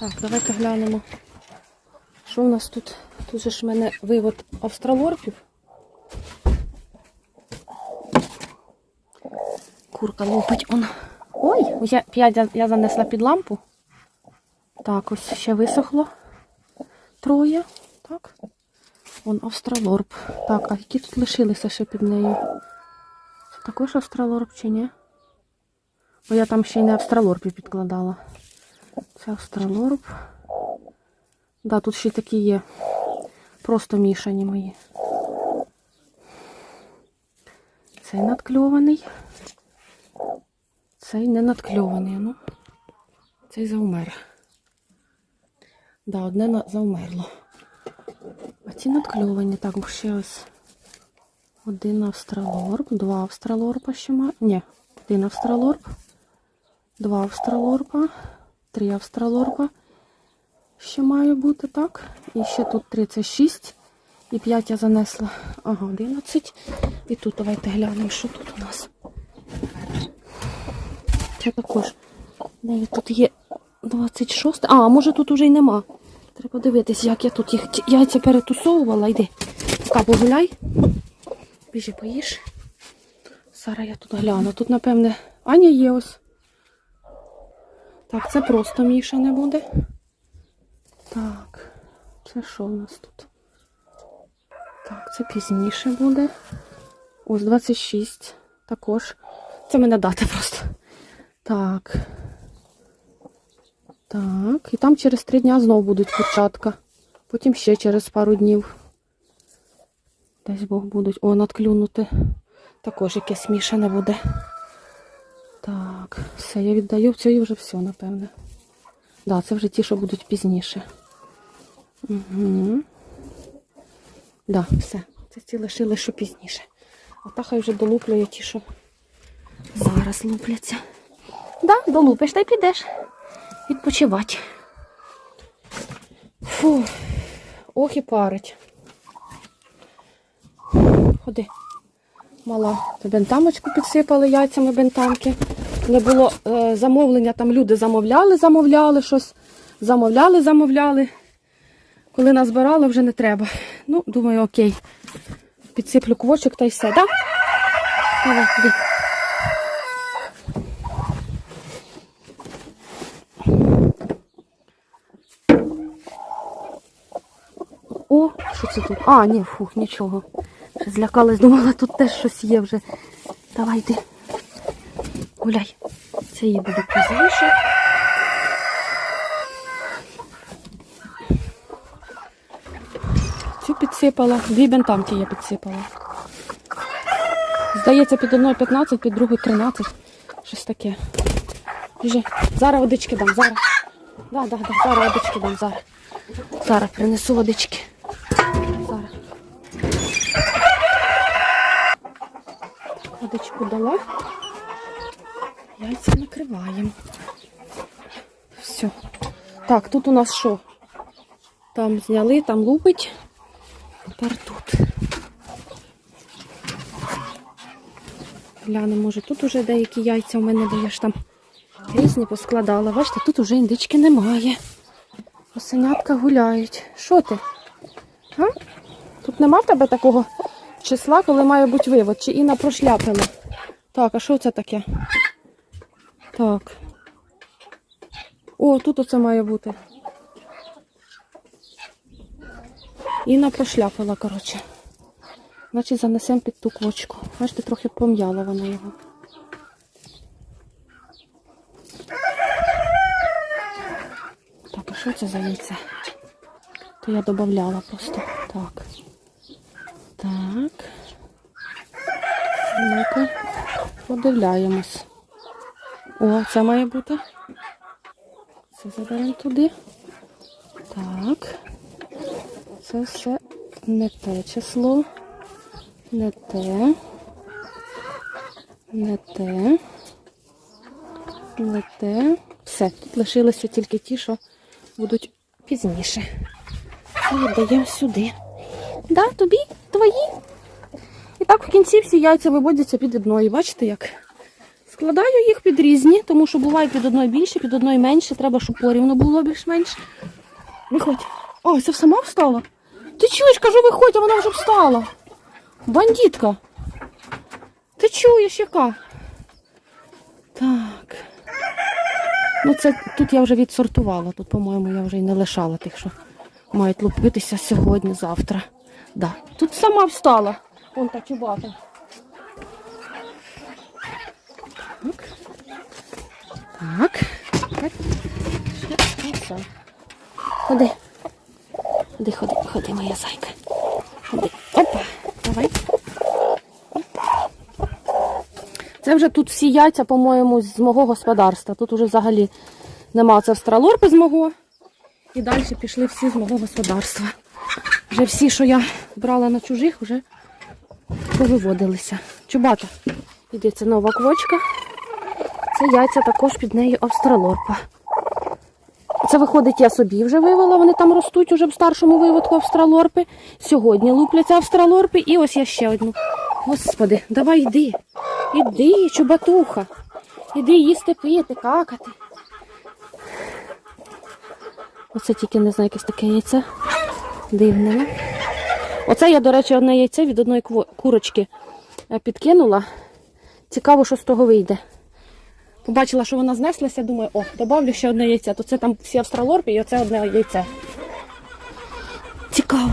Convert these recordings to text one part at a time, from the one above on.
Так, давайте глянемо. Що у нас тут? Тут же ж в мене вивод австралорпів. Курка лупить он. Ой, я, я, я занесла під лампу. Так, ось ще висохло. Троє. Так. Вон австралорп. Так, а які тут лишилися ще під нею? Це також австралорп чи ні? Бо я там ще й не австралорпів підкладала. Це австралорб. Да, тут ще такі є. Просто мішані мої. Цей надкльований. Цей не надкльований. Ну. Цей заумер. Да, одне заумерло. А ці надкльовані. Так, ще ось один австралорб, два австралорпа ще маю. Ні, один австралорб, два австралорпа. 3 австралорка, ще має бути, так. І ще тут 36. І 5 я занесла. Ага, 11. І тут давайте глянемо, що тут у нас. Це також. Навіть тут є 26. А, може тут уже й нема. Треба дивитись, як я тут їх яйця перетусовувала. Йди. Пока погуляй. Біжи, поїж. Сара, я тут гляну. Тут, напевне, Аня є ось. Так, це просто мішане буде. Так, це що у нас тут? Так, це пізніше буде. Ось 26. Також. Це мене дата просто. Так. Так. І там через три дня знову будуть курчатка. Потім ще через пару днів. Десь Бог будуть. О, надклюнути. Також якесь мішане буде. Так, все, я віддаю. І вже все, напевне. Да, це вже ті, що будуть пізніше. Угу. Да, все. Це ті лишили, що пізніше. А та хай вже долуплює ті, що зараз лупляться. Да, долупиш та й підеш відпочивати. Фу. Ох і парить. Ходи. Мала бентамочку підсипали яйцями бентамки. Не було е, замовлення, там люди замовляли, замовляли щось. Замовляли, замовляли. Коли назбирали, вже не треба. Ну, думаю, окей. Підсиплю квочок та й все, так? Давай, іди. О, що це тут? А, ні, фух, нічого. Злякалась, думала, тут теж щось є вже. Давай йди. Гуляй. Це її буде пізніше. Цю підсипала, дві бентамки я підсипала. Здається, під одною 15, під другою 13. Щось таке. Біжи. Зараз водички дам, зараз. Да, да, да, зараз водички дам, зараз. Зараз принесу водички. Зараз. Водичку дала. Яйця накриваємо. Все. Так, тут у нас що? Там зняли, там лупить. Тепер тут. Глянемо, може тут уже деякі яйця у мене даєш там різні поскладала. Бачите, тут уже індички немає. Осенятка гуляють. Що ти? А? Тут нема в тебе такого числа, коли має бути вивод, чи Інна прошляпила. Так, а що це таке? Так. О, тут оце має бути. Інна прошляпила, коротше. Значить, занесемо під ту квочку. Бачите, трохи пом'яла вона його. Так, а що це за яйце? То я додавала просто. Так. Так. Ну-ка, подивляємось. О, це має бути. Це заберемо туди. Так. Це все не те число. Не те. Не те. Не те. Все, тут лишилися тільки ті, що будуть пізніше. Це віддаємо сюди. Да, тобі? Твої? І так в кінці всі яйця виводяться під одної. Бачите як? Складаю їх під різні, тому що буває під одною більше, під одною менше. Треба, щоб порівно було більш-менш. Виходь. О, це сама встала? Ти чуєш, кажу, виходь, а вона вже встала. Бандитка. Ти чуєш, яка? Так. Ну, це тут я вже відсортувала. Тут, по-моєму, я вже і не лишала тих, що мають лупитися сьогодні, завтра. Да. Тут сама встала. Вон та чубата. Так. Ще. Ходи. Ходи, ходи, ходи, моя зайка. Ходи. Опа. Давай. Це вже тут всі яйця, по-моєму, з мого господарства. Тут уже взагалі нема це австралорпи з мого. І далі пішли всі з мого господарства. Вже всі, що я брала на чужих, вже повиводилися. Чубата. Іди, це нова квочка. Це яйця також під нею австралорпа. Це виходить, я собі вже вивела, вони там ростуть уже в старшому виводку австралорпи. Сьогодні лупляться австралорпи і ось я ще одну. Господи, давай йди. Іди, чубатуха. Іди їсти пити, какати. Оце тільки не знаю, якесь таке яйце. Дивне. Оце я, до речі, одне яйце від одної курочки е, підкинула. Цікаво, що з того вийде. Побачила, що вона знеслася, думаю, о, добавлю ще одне яйце. То це там всі австралорпи і оце одне яйце. Цікаво.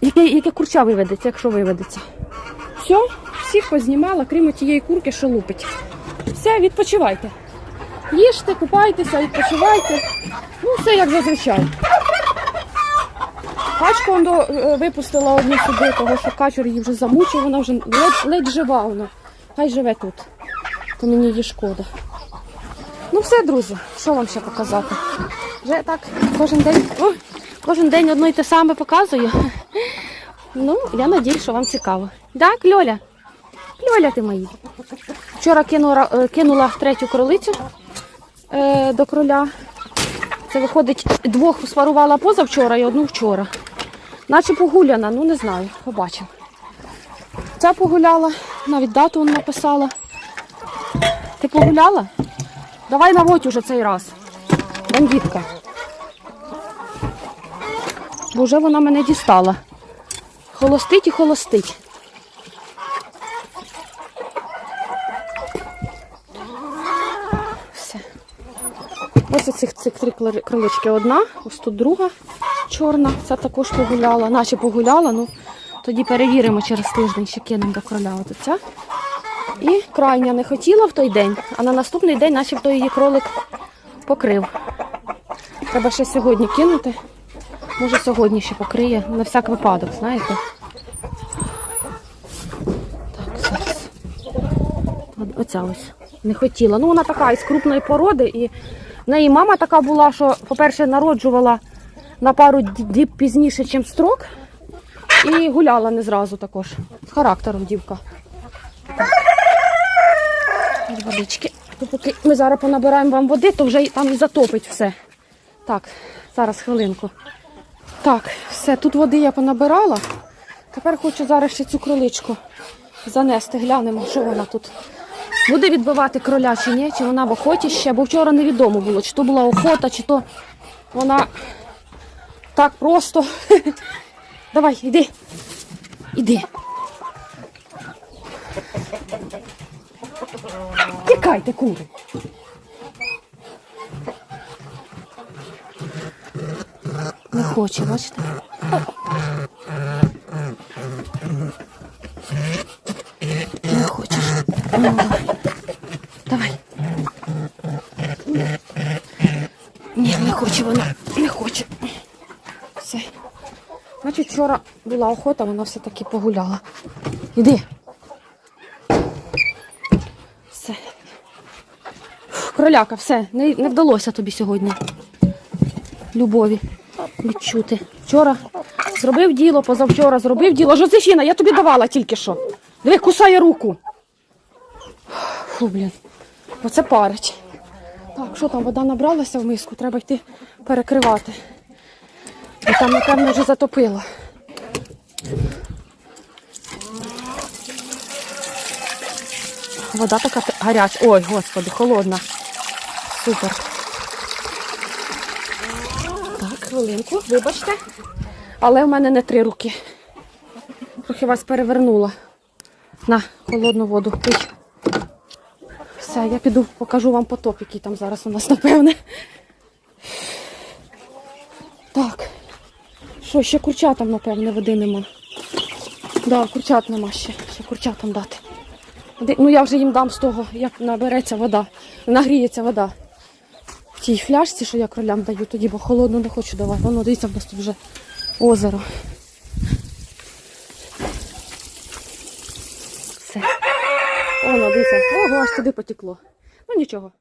Яке, яке курча виведеться, якщо виведеться. Все, всіх познімала, крім тієї курки, що лупить. Все, відпочивайте. Їжте, купайтеся, відпочивайте. Ну, все як зазвичай. Качку он до, е, випустила одну сюди, того що качур її вже замучив, вона вже ледь, ледь жива вона. Хай живе тут. То мені її шкода. Ну все, друзі, що вам ще показати? Вже так кожен день, о, кожен день одно й те саме показую. Ну, я надію, що вам цікаво. Так, Льоля? Льоля ти мої. Вчора кинула, е, кинула третю кролицю е, до кроля. Це виходить, двох спарувала позавчора і одну вчора. Наче погуляна, ну не знаю, побачимо. Ця погуляла, навіть дату он написала. Ти погуляла? Давай наводь уже цей раз. Бандитка. Бо вже вона мене дістала. Холостить і холостить. Все. Ось оцих цих три крилички одна, ось тут друга чорна. Це також погуляла, наче погуляла, ну тоді перевіримо через тиждень, ще кинемо до кроля. От оця. І крайня не хотіла в той день, а на наступний день начебто її кролик покрив. Треба ще сьогодні кинути. Може сьогодні ще покриє, на всяк випадок, знаєте. Так, зараз. Оця ось. Не хотіла. Ну, вона така із крупної породи, і в неї мама така була, що, по-перше, народжувала на пару діб пізніше, ніж строк, і гуляла не зразу також. З характером дівка. Водички. Поки ми зараз понабираємо вам води, то вже там і затопить все. Так, зараз хвилинку. Так, все, тут води я понабирала. Тепер хочу зараз ще цю кроличку занести. Глянемо, що вона тут. Буде відбивати кроля чи ні, чи вона в охоті ще, бо вчора невідомо було, чи то була охота, чи то вона так просто. Давай, іди. Іди. Тікайте, кури. Не хоче, бачите? Не хочеш. Ну, давай. Ні, не хоче вона. Не хоче. Все. Значить, вчора була охота, вона все-таки погуляла. Іди. Все. Фух, Кроляка, все, не, не вдалося тобі сьогодні. Любові відчути. Вчора зробив діло, позавчора зробив діло. Жозефіна, я тобі давала тільки що. Диви, кусає руку. Фу, блін. Оце парить. Так, що там, вода набралася в миску, треба йти перекривати. Бо там, напевно, вже затопило. вода така гаряча. Ой, господи, холодна. Супер. Так, хвилинку, вибачте. Але в мене не три руки. Трохи вас перевернула на холодну воду. Пий. Все, я піду покажу вам потоп, який там зараз у нас, напевне. Так. Що, ще курчатам, напевне, води нема. Да, курчат нема ще. Ще курчатам дати. Ну я вже їм дам з того, як набереться вода, нагріється вода. Тій фляжці, що я кролям даю тоді, бо холодну не хочу давати. Воно дивіться, в нас тут вже озеро. Все. Воно, дивіться. Ого, аж туди потекло. Ну нічого.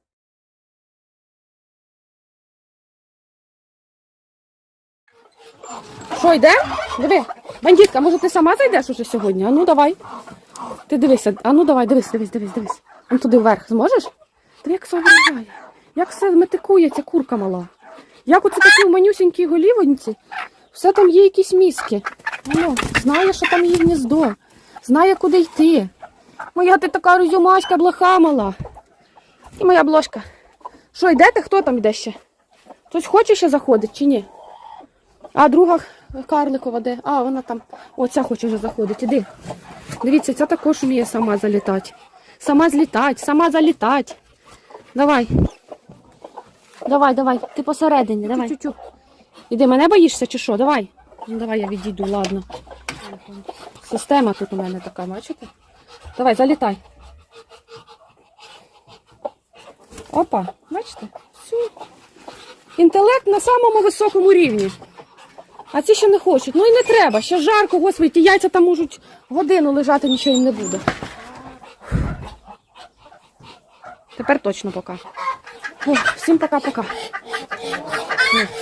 Що, йде? Диви. Бандитка, може ти сама зайдеш уже сьогодні? А ну давай. Ти дивися, а ну давай, дивись, дивись, дивись, дивись. Он туди вверх зможеш? Диви, як виглядає. Як все метикує ця курка мала. Як оце такі в манюсінькій голівоньці, все там є якісь мізки. Воно знає, що там її гніздо. Знає, куди йти. Моя ти така розюмашка, блоха мала. І моя бложка. Що, йдете? Хто там йде ще? Хтось хоче ще заходити чи ні? А друга карликова де? А, вона там. О, ця хоче вже заходити. Іди. Дивіться, ця також вміє сама залітати. Сама злітати, сама залітати. Давай. Давай, давай. Ти посередині, давай. Чу-чу. Іди, мене боїшся чи що? Давай. Ну, давай я відійду, ладно. Система тут у мене така, бачите? Давай, залітай. Опа, бачите? Все. Інтелект на самому високому рівні. А ці ще не хочуть. Ну і не треба. Ще жарко, господи, ті яйця там можуть годину лежати, нічого їм не буде. Тепер точно пока. Всім пока-пока.